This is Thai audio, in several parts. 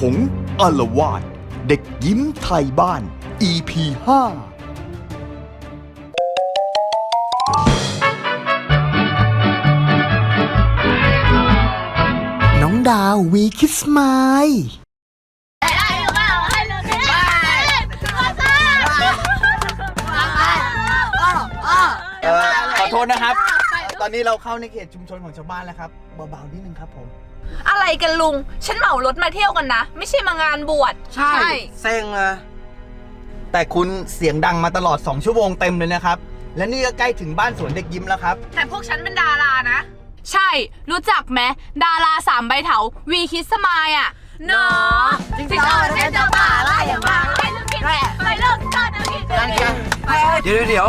หงส์อารวาดเด็กยิ้มไทยบ้าน EP 5น้องดาววีคิสไมล์เอ่อขอโทษนะครับ ตอนนี้เราเข้าในเขตชุมชนของชาวบ้านแล้วครับเบาๆนิดนึงครับผม อะไรกันลุง ฉันเหมารถมาเที่ยวกันนะ ไม่ใช่มางานบวช เซ็งอะแต่คุณเสียงดังมาตลอด 2 ชั่วโมงเต็มเลยนะครับ และนี่ก็ใกล้ถึงบ้านสวนเด็กยิ้มแล้วครับ แต่พวกฉันเป็นดารานะ ใช่ รู้จักไหมดาราสามใบเถาวีคิสมายอะเนาะจริงๆเป็นเจ้าป่าไล่อย่างมาไล่ลูกคิดไล่ลูกจอดนะคิดเดี๋ยวเดี๋ยว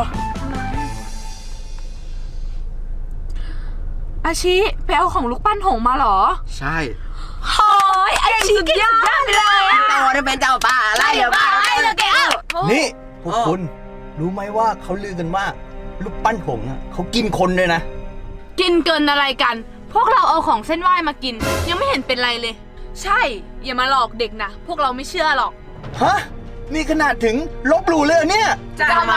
อาชิไปเอาของลูกปั้นหงมาเหรอใช่โอ้ยอาชิเก่งสุดยอดไปเลยอะโตได้เป็นเจ้าป่าไล่เดี๋ยวป่าไล่เลยแกเอานี่พวกคุณรู้ไหมว่าเขาลือกันว่าลูกปั้นหงส์อะเขากินคนด้วยนะ กินเกินอะไรกัน พวกเราเอาของเส้นไหว้มากิน ยังไม่เห็นเป็นไรเลย ใช่ อย่ามาหลอกเด็กนะ พวกเราไม่เชื่อหรอก ฮะ นี่ขนาดถึงลบหลู่เลยเหรอเนี่ย จะทำไม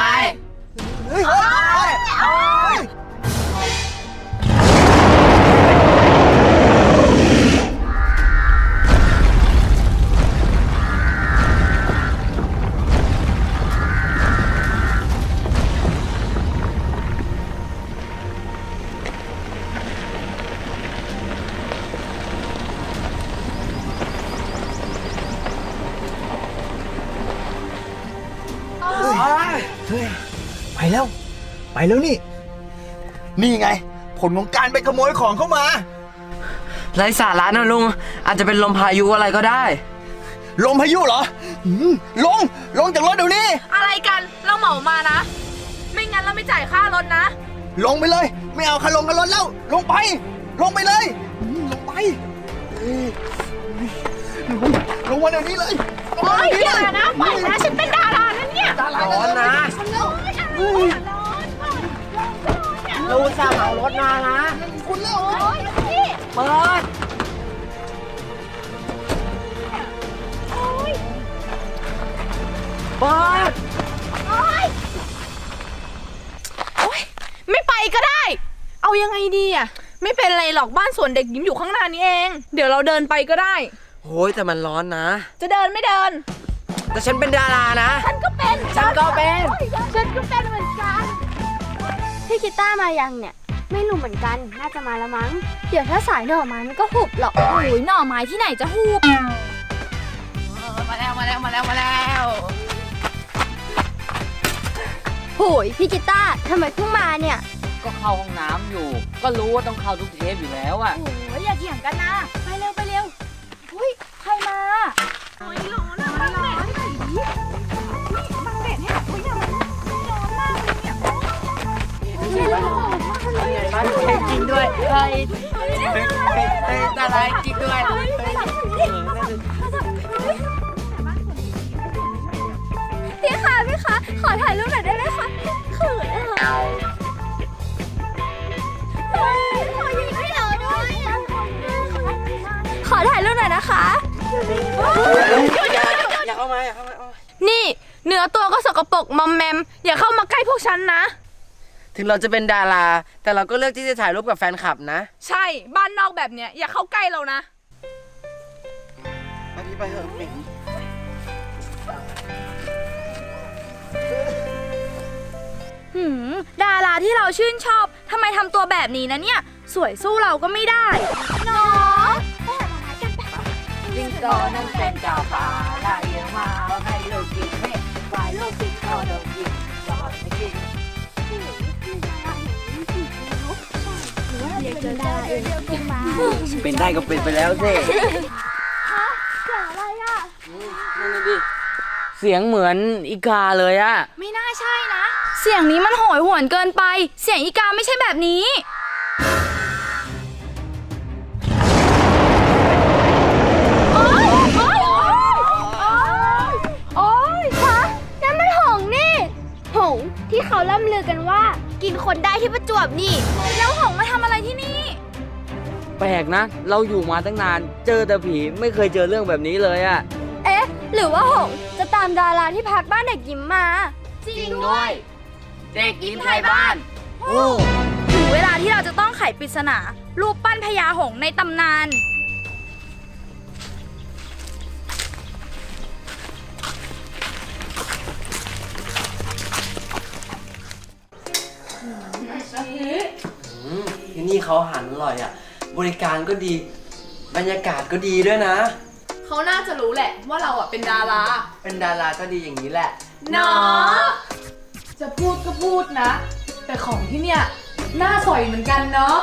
เฮ้ยเฮ้ยเฮ้ย ไปแล้ว ไปแล้วนี่ นี่ไง ผลของการไปขโมยของเข้ามา ไรสาระนะลุง อาจจะเป็นลมพายุอะไรก็ได้ ลมพายุเหรอหืมลง ลงจากรถเดี๋ยวนี้ อะไรกันเราเหมามานะ ไม่งั้นเราไม่จ่ายค่ารถนะ ลงไปเลย ไม่เอาคาลงกันรถแล้ว ลงไป ลงไปเลยหืมลงไปเอ้ยลงลงมาเดี๋ยวนี้เลยลงโอ๊มายเดี๋ยวอย่านี้เลยนะปล่อยนะฉันเป็นดารานั่นเนี่ยร้อนนะเราสาเหมารถมานะ คุณแล้วเปิด เปิด ไม่ไปก็ได้ เอายังไงดีอะไม่เป็นไรหรอกบ้านสวนเด็กยิ้มอยู่ข้างหน้านี้เอง เดี๋ยวเราเดินไปก็ได้ โอ้ยแต่มันร้อนนะ จะเดินไม่เดิน แต่ฉันเป็นดารานะ ฉันก็ เป็นฉันก็เป็น ฉันก็เป็นเหมือนกัน พี่กีต้าร์มายังเนี่ย ไม่รู้เหมือนกัน น่าจะมาแล้วมั้ง เดี๋ยวถ้าสายหน่อไม้มันก็หุบหรอกโอ้ยหน่อไม้ที่ไหนจะหุบ มาแล้วมาแล้วมาแล้วมาแล้วโหยพี่กีต้าร์ทำไมเพิ่งมาเนี่ยก็เข้าห้องน้ำอยู่ ก็รู้ว่าต้องเข้าทุกเทปอยู่แล้วอะ โอ้ยอย่าเถียงกันนะ ไปเร็วไปเร็ว เฮ้ยเฮ้ยดาราจริงด้วยพี่คะพี่คะขอถ่ายรูปหน่อยได้ไหมคะเขินอะเฮ้ยขอยิงให้เราด้วยอะขอถ่ายรูปหน่อยนะคะ อย่าเข้ามาอย่าเข้ามานี่เนื้อตัวก็สกปรกมอมแมม อย่าเข้ามาใกล้พวกฉันนะ ถึงเราจะเป็นดารา แต่เราก็เลือกที่จะถ่ายรูปกับแฟนคลับนะ ใช่บ้านนอกแบบเนี้ยอย่าเข้าใกล้เรานะไปพี่ไปเถอะหืมดาราที่เราชื่นชอบทำไมทำตัวแบบนี้นะเนี่ย สวยสู้เราก็ไม่ได้เนาะไปหาหน่อไม้กันไปลิงโตนั่นเป็นเจ้าป่าไล่มาให้ลูกกินเม็ดฝ่ายลูกกินข้าวดอ เป็นได้ก็เป็นไปแล้วสิเสียงอะไรอะนั่นน่ะดิเสียงเหมือนอีกาเลยอะไม่น่าใช่นะ เสียงนี้มันโหยหวนเกินไป เสียงอีกาไม่ใช่แบบนี้ โอ๊ย โอ๊ย โอ๊ย โอ๊ยฮะนั่นมันหงส์นี่ หงส์ที่เขาล่ำลือกันว่า กินคนได้ที่ประจวบนี่ แล้วหงส์มาทำอะไรที่นี่ แปลกนะ เราอยู่มาตั้งนาน เจอแต่ผีไม่เคยเจอเรื่องแบบนี้เลยอะเอ๊ะ หรือว่าหงจะตามดาราที่พักบ้านเด็กยิ้มมา จริงด้วย เด็กยิ้มไทยบ้านโอ้ถึงเวลาที่เราจะต้องไขปริศนารูปปั้นพญาหงส์ในตำนาน นี่เขาอาหารอร่อยอะ บริการก็ดี บรรยากาศก็ดีด้วยนะ เขาน่าจะรู้แหละว่าเราอะเป็นดารา เป็นดาราก็ดีอย่างนี้แหละเนาะจะพูดก็พูดนะ แต่ของที่เนี่ยน่าสอยเหมือนกันเนาะ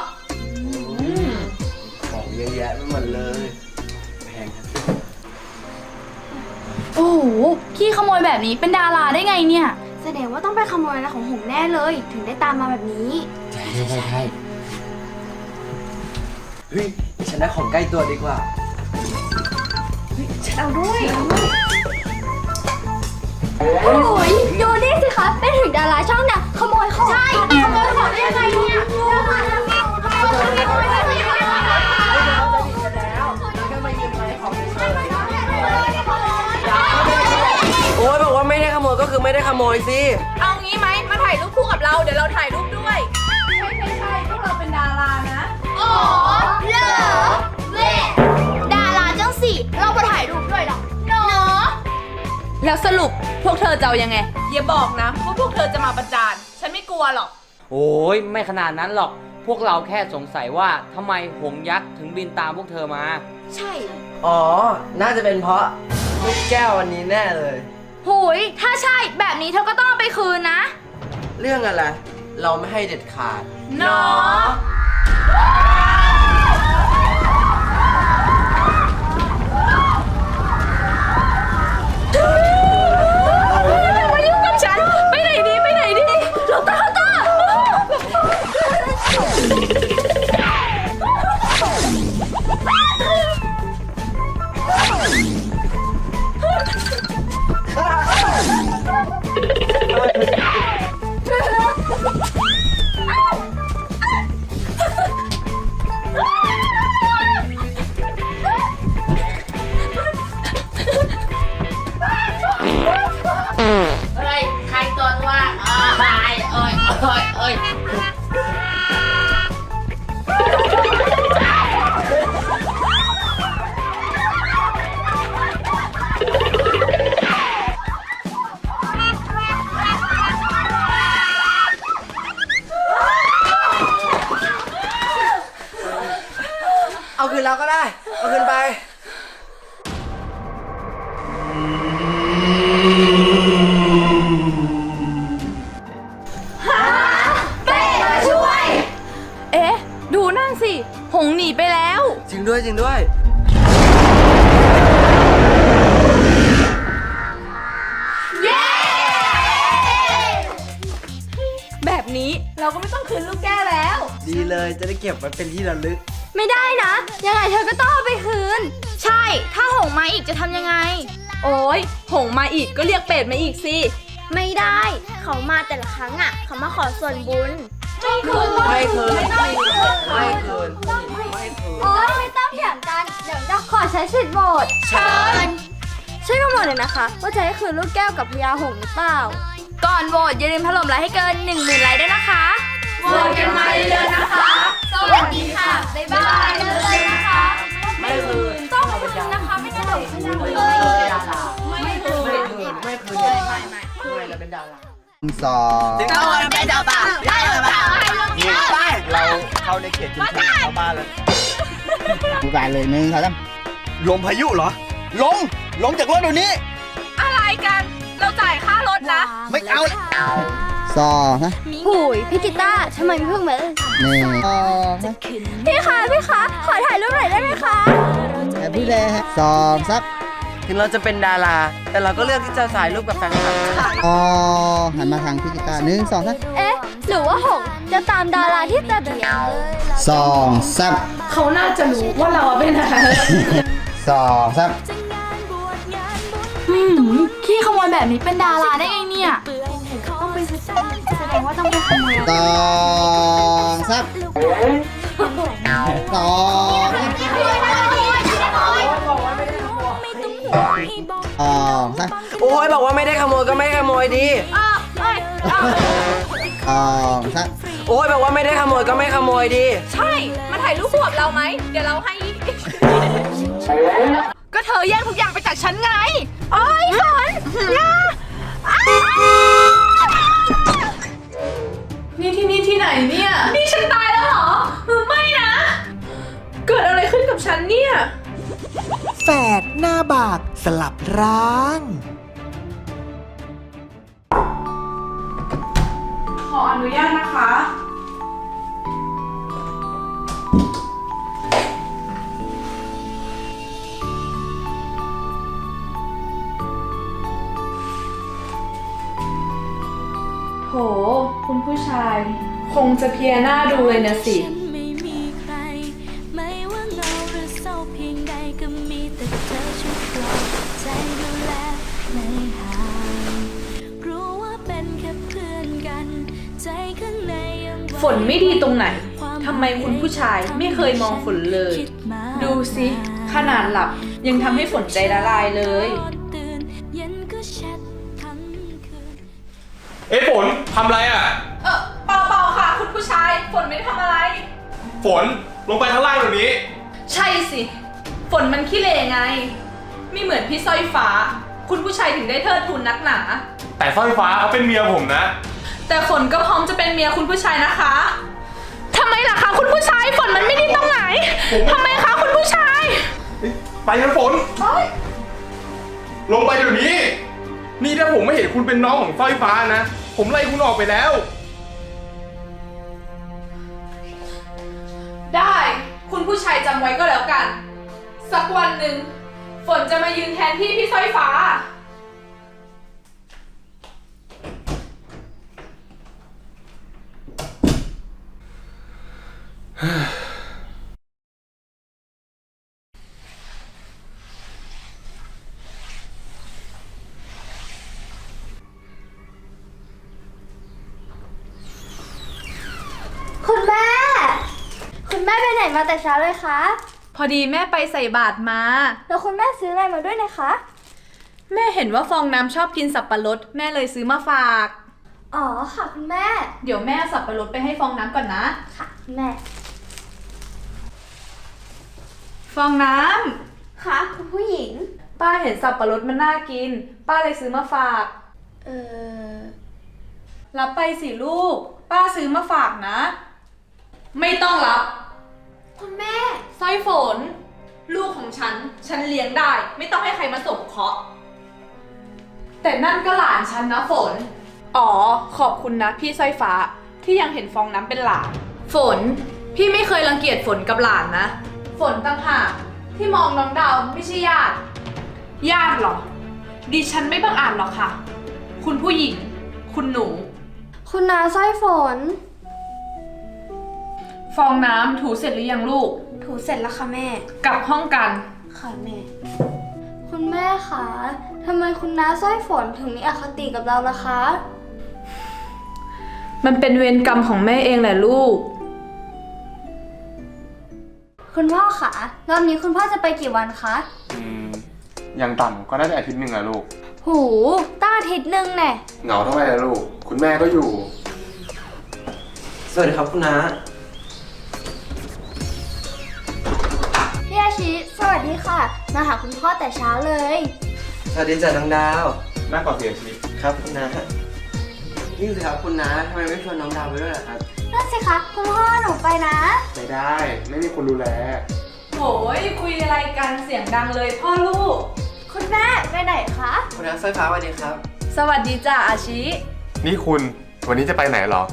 ของเยอะแยะไปหมดเลย แพงครับโอ้โหขี้ขโมยแบบนี้เป็นดาราได้ไงเนี่ย แสดงว่าต้องไปขโมยอะไรของหงแน่เลย ถึงได้ตามมาแบบนี้ ใช่ใช่ใช่ใช่ เฮ้ยฉันได้ของใกล้ตัวดีกว่าโอ้ยดูนี่สิคะเป็นถึงดาราช่องเนี่ยขโมยของ ใช่ขโมยของได้ยังไงเนี่ยขโมยของได้ยังไงเนี่ยโอ้ยบอกว่าไม่ได้ขโมยก็คือไม่ได้ขโมยสิ เอางี้ไหมมาถ่ายรูปคู่กับเรา เดี๋ยวเราถ่ายรูปด้วย ใช่ใช่ใช่พวกเราเป็นดารานะ อ๋อเหรอเล่ดาราจังสิเราไปถ่ายรูปด้วยหรอเนาะแล้วสรุปพวกเธอจะเอายังไง อย่าบอกนะว่าพวกเธอจะมาประจาน ฉันไม่กลัวหรอก โอ้ยไม่ขนาดนั้นหรอก พวกเราแค่สงสัยว่าทำไมหงยักษ์ถึงบินตามพวกเธอมา ใช่อ๋อ น่าจะเป็นเพราะลูกแก้ววันนี้แน่เลย หุยถ้าใช่แบบนี้เธอก็ต้องเอาไปคืนนะ เรื่องอะไร เราไม่ให้เด็ดขาด เนาะ มายุ่งกับฉันไปไหนดีไปไหนดีเราตาตาเฮ้ยใครตัวว่าอ๋อตายเอ้ยเอ้ยเอ้ยเอาคืนเราก็ได้เอาคืนไปเอ๊ะดูนั่นสิหงหนีไปแล้วจริงด้วยจริงด้วยแบบนี้เราก็ไม่ต้องคืนลูกแก้วแล้วดีเลยจะได้เก็บไว้เป็นที่ระลึก ไม่ได้นะ ยังไงเธอก็ต้องเอาไปคืน ใช่ ถ้าหงมาอีกจะทำยังไง โอ้ยหงมาอีกก็เรียกเป็ดมาอีกสิ ไม่ได้ เขามาแต่ละครั้งอะ เขามาขอส่วนบุญ ไม่คืนไม่คืน ไม่คืน ไม่คืนโอ๊ยไม่ต้องเถียงกัน เดี๋ยวเราขอใช้สิทธิ์โหวตเชิญ ช่วยมาโหวตเลยนะคะ ว่าจะให้คืนลูกแก้วกับพญาหงส์หรือเปล่า ก่อนโหวตอย่าลืมถล่มไลค์ให้เกิน1 0,000ไลค์ด้วยนะคะ โหวตกันมาเยอะๆนะคะ สวัสดีค่ะ บ๊ายบายเลยนะคะ ไม่คืนต้องคืนนะคะ ไม่งั้นเดี๋ยวไม่ได้เลยไม่คืนไม่คืนไม่คืนไม่ไม่ไม่เราเป็นดาราสองจริงเราเป็นดาราได้หรือเปล่าไปเราเข้าในเขตชุมชนชาวบ้านแล้วดูไปเลยหนึ่งสองสามลมพายุเหรอ ลง ลงจากรถเดี๋ยวนี้ อะไรกัน เราจ่ายค่ารถนะ ไม่เอา สองนะหุยพี่กิต้าร์ทำไมไม่เพิ่งมาเลยหนึ่งสองนะพี่คะพี่คะขอถ่ายรูปหน่อยได้ไหมคะแฮปปี้เดย์สองซับถึงเราจะเป็นดารา แต่เราก็เลือกที่จะถ่ายรูปกับแฟนคลับนะอ๋อหันมาทางพี่กีตาร์หนึ่งสองซับเอ๊ะหรือว่าหงจะตามดาราที่แต่เดียวสองซับเขาน่าจะรู้ว่าเราเป็นอะไรสองซับอืมขี้ขโมยแบบนี้เป็นดาราได้ไงเนี่ยต้อง ไปซื้อแสดงว่าต้องไปขโมยสองซับเอาสองสองสามโอ้ยบอกว่าไม่ได้ขโมยก็ไม่ขโมยดีสองสามโอ้ยบอกว่าไม่ได้ขโมยก็ไม่ขโมยดี ใช่ มาถ่ายรูปคู่กับเราไหม เดี๋ยวเราให้ ก็เธอแย่งทุกอย่างไปจากฉันไง โอ้ยฝนอย่าอ้าว นี่ที่นี่ที่ไหนเนี่ย นี่ฉันตายแล้วเหรอ ไม่นะ เกิดอะไรขึ้นกับฉันเนี่ย แฝดหน้าบากสลับร่าง ขออนุญาตนะคะ โห คุณผู้ชาย คงจะเพียหน้าดูเลยนะสิ ฉันไม่มีใคร ไม่ว่าเหงาหรือเศร้าเพียงใดก็มีแต่เธอช่วยปลอบใจดูแลไม่ห่างรู้ว่าเป็นแค่เพื่อนกัน ใจข้างในยังหวั่ฝนไม่ดีตรงไหน ทำไมคุณผู้ชายไม่เคยมองฝนเลย คิดมาดูสิ ขนาดหลับยังทำให้ฝนใจละลายเลย ตอนตื่นเย็นก็แชททั้งคืน เอ้ฝน ทำอะไรอะ เออเปล่าๆค่ะ คุณผู้ชาย ฝนไม่ได้ทำอะไร ฝนลงไปข้างล่างเดี๋ยวนี้ ใช่สิ ฝนมันขี้เลไง ไม่เหมือนพี่สร้อยฟ้า คุณผู้ชายถึงได้เทิดทูนนักหนา แต่สร้อยฟ้าเขาเป็นเมียผมนะ แต่ฝนก็พร้อมจะเป็นเมียคุณผู้ชายนะคะทำไมล่ะคะคุณผู้ชายฝนมันไม่ดีตรงไหนทำไมคะคุณผู้ชาย ไปกันฝน ลงไปเดี๋ยวนี้ นี่ถ้าผมไม่เห็นคุณเป็นน้องของสร้อยฟ้านะ ผมไล่คุณออกไปแล้ว ได้คุณผู้ชายจำไว้ก็แล้วกัน สักวันหนึ่งฝนจะมายืนแทนที่พี่สร้อยฟ้าคุณแม่ คุณแม่ไปไหนมาแต่เช้าเลยคะพอดีแม่ไปใส่บาตรมา แล้วคุณแม่ซื้ออะไรมาด้วยนะคะ แม่เห็นว่าฟองน้ำชอบกินสับปะรด แม่เลยซื้อมาฝาก อ๋อค่ะคุณแม่ เดี๋ยวแม่เอาสับปะรดไปให้ฟองน้ำก่อนนะ ค่ะคุณแม่ ฟองน้ำค่ะคุณผู้หญิงป้าเห็นสับปะรดมันน่ากิน ป้าเลยซื้อมาฝาก เออรับไปสิลูก ป้าซื้อมาฝากนะ ไม่ต้องรับคุณแม่สร้อ ยฝน ลูกของฉัน ฉันเลี้ยงได้ ไม่ต้องให้ใครมาส่งเคราะห์แต่นั่นก็หลานฉันนะฝน อ๋อ ขอบคุณนะพี่สร้อยฟ้าที่ยังเห็นฟองน้ำเป็นหลาน ฝน พี่ไม่เคยรังเกียจฝนกับหลานนะ ฝนตั้งหากที่มองน้องดาวไม่ใช่ญาติ ญาติเหรอ ดิฉันไม่บังอาจหรอกค่ะ คุณผู้หญิง คุณหนู คุณนาสร้อยฝน ฟองน้ำถูเสร็จหรือยังลูก ถูเสร็จแล้วค่ะแม่ กลับห้องกัน ค่ะแม่ คุณแม่คะทำไมคุณน้าสร้อยฝนถึงมีอคติกับเราล่ะคะ มันเป็นเวรกรรมของแม่เองแหละลูก คุณพ่อคะรอบนี้คุณพ่อจะไปกี่วันคะ อืมอย่างต่ำก็น่าจะอาทิตย์หนึ่งอะลูก หูตั้งอาทิตย์หนึ่งแน่ เหงาทำไมอะลูก คุณแม่ก็อยู่ สวัสดีครับคุณน้า สวัสดีค่ะ มาหาคุณพ่อแต่เช้าเลย สวัสดีจ้ะน้องดาวน่าก่อนเสียชีวิตครับคุณน้านี่สิครับคุณน้าทำไมไม่ชวนน้องดาวไปด้วยล่ะครับ นั่นสิคะคุณพ่อหนูไปนะ ไม่ได้ ไม่มีคนดูแล โหยคุยอะไรกันเสียงดังเลยพ่อลูก คุณแม่ไปไหนคะคุณน้าสร้อยฟ้าสวัสดีครับ สวัสดีจ้าอาชิ นี่คุณ วันนี้จะไปไหนเหรอ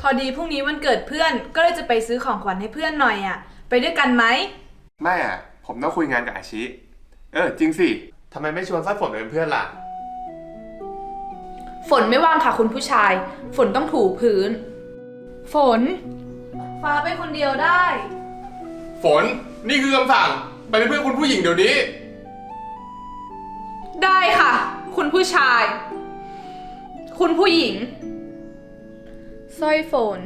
พอดีพรุ่งนี้วันเกิดเพื่อนก็เลยจะไปซื้อของขวัญให้เพื่อนหน่อยอะ ไปด้วยกันไหม ไม่อะ ผมต้องคุยงานกับอาชิ เออ จริงสิทำไมไม่ชวนสร้อยฝนไปเป็นเพื่อนล่ะ ฝนไม่ว่างค่ะคุณผู้ชาย ฝนต้องถูพื้น ฝน ฟ้าไปคนเดียวได้ ฝนนี่คือคำสั่งไปเป็นเพื่อนคุณผู้หญิงเดี๋ยวนี้ ได้ค่ะ คุณผู้ชาย คุณผู้หญิงสร้อยฝน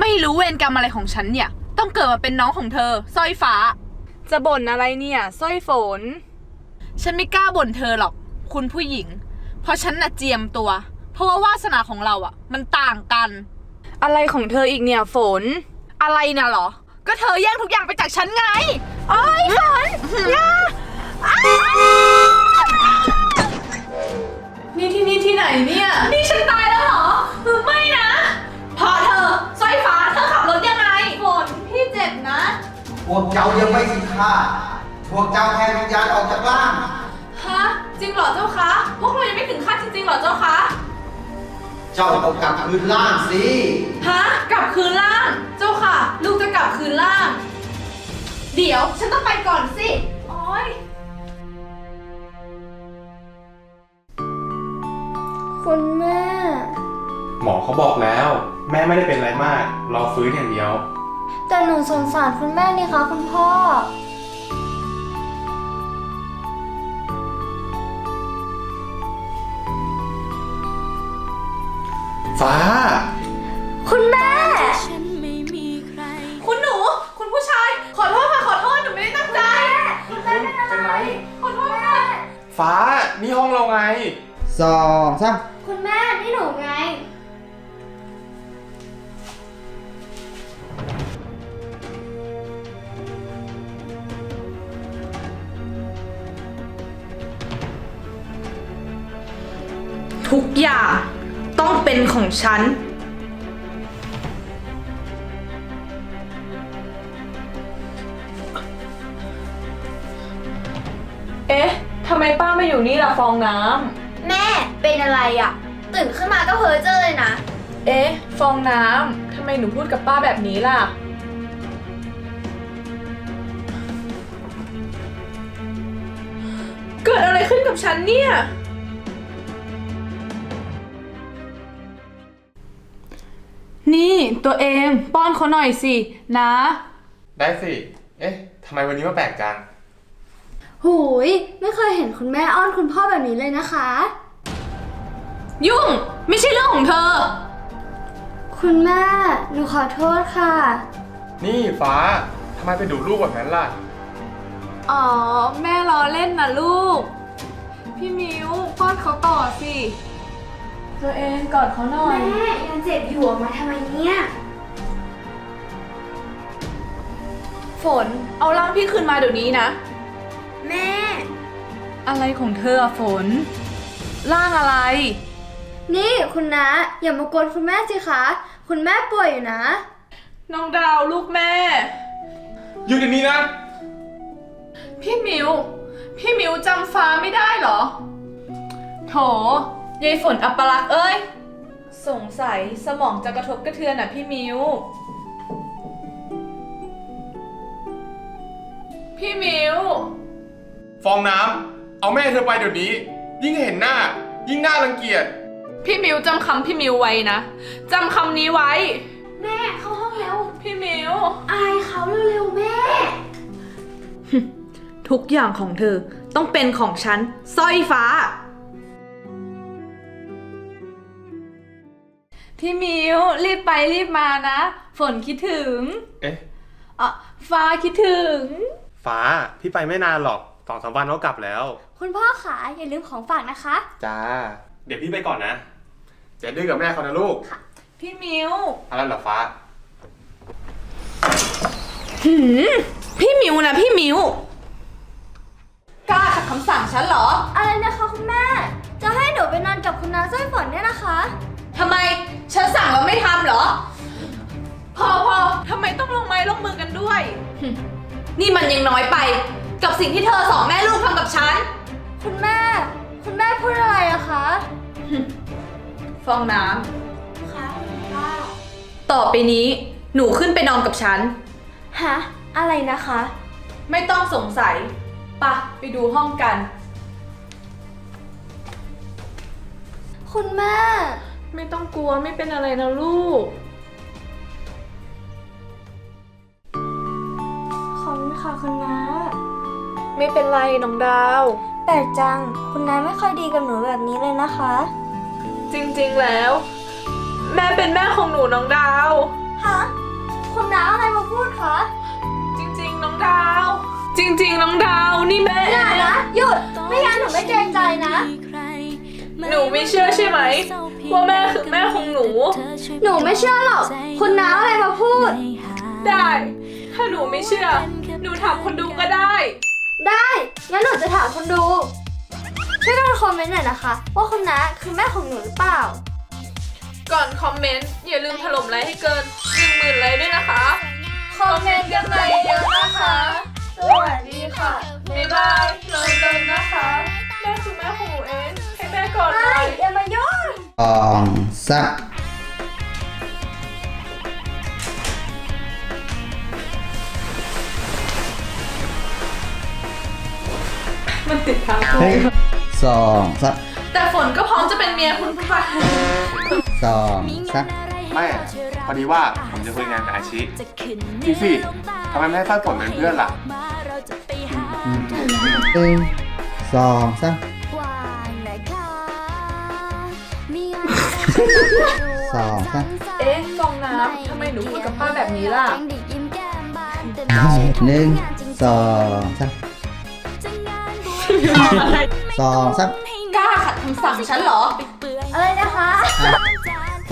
ไม่รู้เวรกรรมอะไรของฉันเนี่ย ต้องเกิดมาเป็นน้องของเธอสร้อยฟ้า จะบ่นอะไรเนี่ยสร้อยฝน ฉันไม่กล้าบ่นเธอหรอก คุณผู้หญิง เพราะฉันน่ะเจียมตัว เพราะว่าวาสนาของเราอะ มันต่างกัน อะไรของเธออีกเนี่ยฝน อะไรนะเหรอ ก็เธอแย่งทุกอย่างไปจากฉันไงโอ้ยฝนอย่าอ้าวนี่ที่นี่ที่ไหนเนี่ย นี่ฉันตายแล้วเหรอ ไม่นะ พอเธอสร้อยฟ้าเธอขับรถยังไงฝน พี่เจ็บนะ พวกเจ้ายังไม่สิ้นค่าพวกเจ้าแค่วิญญาณออกจากร่าง ฮะ จริงเหรอเจ้าคะ พวกเรายังไม่ถึงขั้นจริงๆเหรอเจ้าคะ เจ้าต้องกลับคืนร่างสิ ฮะ กลับคืนล่าง เจ้าค่ะ ลูกจะกลับคืนล่าง เดี๋ยวฉันต้องไปก่อนสิ โอ้ยคุณแม่ หมอเขาบอกแล้ว แม่ไม่ได้เป็นอะไรมาก รอฟื้นอย่างเดียว แต่หนูสงสารคุณแม่นี่คะคุณพ่อ ฟ้า คุณแม่ฉันไม่มีใครคุณหนู คุณผู้ชาย ขอโทษค่ะ ขอโทษ หนูไม่ได้ตั้งใจ คุณเป็นไร ขอโทษค่ะ ฟ้า นี่ห้องเราไง สองสามคุณแม่นี่หนูไง อย่างต้องเป็นของฉัน เอ๊ะ ทำไมป้าไม่อยู่นี่ล่ะฟองน้แม่เป็นอะไรอะตื่นขึ้นมาก็เพ้อเจ้อเลยนะำ เอ๊ะ ฟองน้ำ ทำไมหนูพูดกับป้าแบบนี้ล่ะ เกิดอะไรขึ้นกับฉันเนี่ย นี่ตัวเองป้อนเขาหน่อยสินะ ได้สิ เอ๊ะทำไมวันนี้มาแปลกจัง หูย ไม่เคยเห็นคุณแม่อ้อนคุณพ่อแบบนี้เลยนะคะ ยุ่ง ไม่ใช่เรื่องของเธอ คุณแม่ หนูขอโทษค่ะ นี่ฟ้าทำไมไปดูลูกแบบนั้นล่ะ อ๋อ แม่ล้อเล่นนะลูก พี่มิวป้อนเขาต่อสิ ตัวเองกอดเขาหน่อย แม่ยังเจ็บอยู่ออกมาทำไมเนี่ย ฝนเอาร่างพี่คืนมาเดี๋ยวนี้นะ แม่ อะไรของเธออะฝน ร่างอะไร นี่คุณนะอย่ามากวนคุณแม่สิคะ คุณแม่ป่วยอยู่นะ น้องดาวลูกแม่อยู่เดี๋ยวนี้นะ พี่มิว พี่มิวจำฟ้าไม่ได้เหรอ โถ ยายฝนอัปลักษณ์เอ้ย สงสัยสมองจะกระทบกระเทือนอะพี่มิว พี่มิว ฟองน้ำเอาแม่เธอไปเดี๋ยวนี้ ยิ่งเห็นหน้า ยิ่งน่ารังเกียจพี่มิวจำคำพี่มิวไว้นะ จำคำนี้ไว้ แม่เข้าห้องแล้ว พี่มิว อายเขาเร็วๆแม่ ทุกอย่างของเธอต้องเป็นของฉันสร้อยฟ้า พี่มิวรีบไปรีบมานะ ฝนคิดถึงเอ๊ะอะฟ้าคิดถึง ฟ้า พี่ไปไม่นานหรอกสองสามวันก็กลับแล้ว คุณพ่อขาอย่าลืมของฝากนะคะ จ้า เดี๋ยวพี่ไปก่อนนะอย่าดื้อกับแม่เขานะลูกพี่มิวอะไรเหรอฟ้า หืมพี่มิวนะพี่มิวกล้าขัดคำสั่งฉันเหรอ อะไรนะคะคุณแม่ จะให้หนูไปนอนกับคุณน้าสร้อยฝนเนี่ยนะคะทำไม ฉันสั่งแล้วไม่ทำเหรอ พอพอทำไมต้องลงไม้ลงมือกันด้วยหึนี่มันยังน้อยไป กับสิ่งที่เธอสองแม่ลูกทำกับฉัน คุณแม่ คุณแม่พูดอะไรอะคะ ฟองน้คะคุณพ่อำต่อไปนี้ หนูขึ้นไปนอนกับฉัน ฮะ อะไรนะคะ ไม่ต้องสงสัยปะไปดูห้องกัน คุณแม่ ไม่ต้องกลัวไม่เป็นอะไรนะลูก ขอบคุณค่ะคุณน้า ไม่เป็นไรน้องดาว แปลกจัง คุณน้าไม่ค่อยดีกับหนูแบบนี้เลยนะคะ จริงๆแล้ว แม่เป็นแม่ของหนูน้องดาว ฮะ คุณน้าอะไรมาพูดคะ จริงๆ น้องดาว จริงๆ น้องดาวนี่แม่ อย่านะ หยุด ไม่งั้นหนูไม่เกรงใจนะ หนูไม่เชื่อใช่ไหม ว่าแม่คือแม่ของหนู หนูไม่เชื่อหรอก คุณน้าอะไรมาพูด ได้ ถ้าหนูไม่เชื่อ หนูถามคนดูก็ได้ ได้ งั้นหนูจะถามคนดู ช่วยกันคอมเมนต์หน่อยนะคะ ว่าคุณน้าคือแม่ของหนูหรือเปล่า ก่อนคอมเมนต์อย่าลืมถล่มไลค์ให้เกิน1 0,000ไลค์ด้วยนะคะ คอมเมนต์กันมาเยอะๆนะคะ สวัสดีค่ะ องสามมันติดทางเฮ้ยสองสามแต่ฝนก็พร้อมจะเป็นเมียคุณค่ะสองสามไม่อะพอดีว่าผมจะคุยงานกับอาชิพี่ฟี่ทำไมไม่ให้ฟ้าฝนเป็นเพื่อนล่ะหนึ่งสองสา สองสามเอ๊ะฟองน้ำทำไมหนูพูดกับป้าแบบนี้ล่ะ หนึ่งสองสามสองสามกล้าขัดคำสั่งฉันเหรอ อะไรนะคะ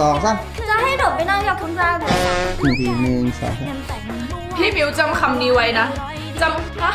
สองสามจะให้หนูไปนั่งกับคุณตาหนูหนึ่งทีหนึ่งสองสามพี่มิวจำคำนี้ไว้นะจำนะ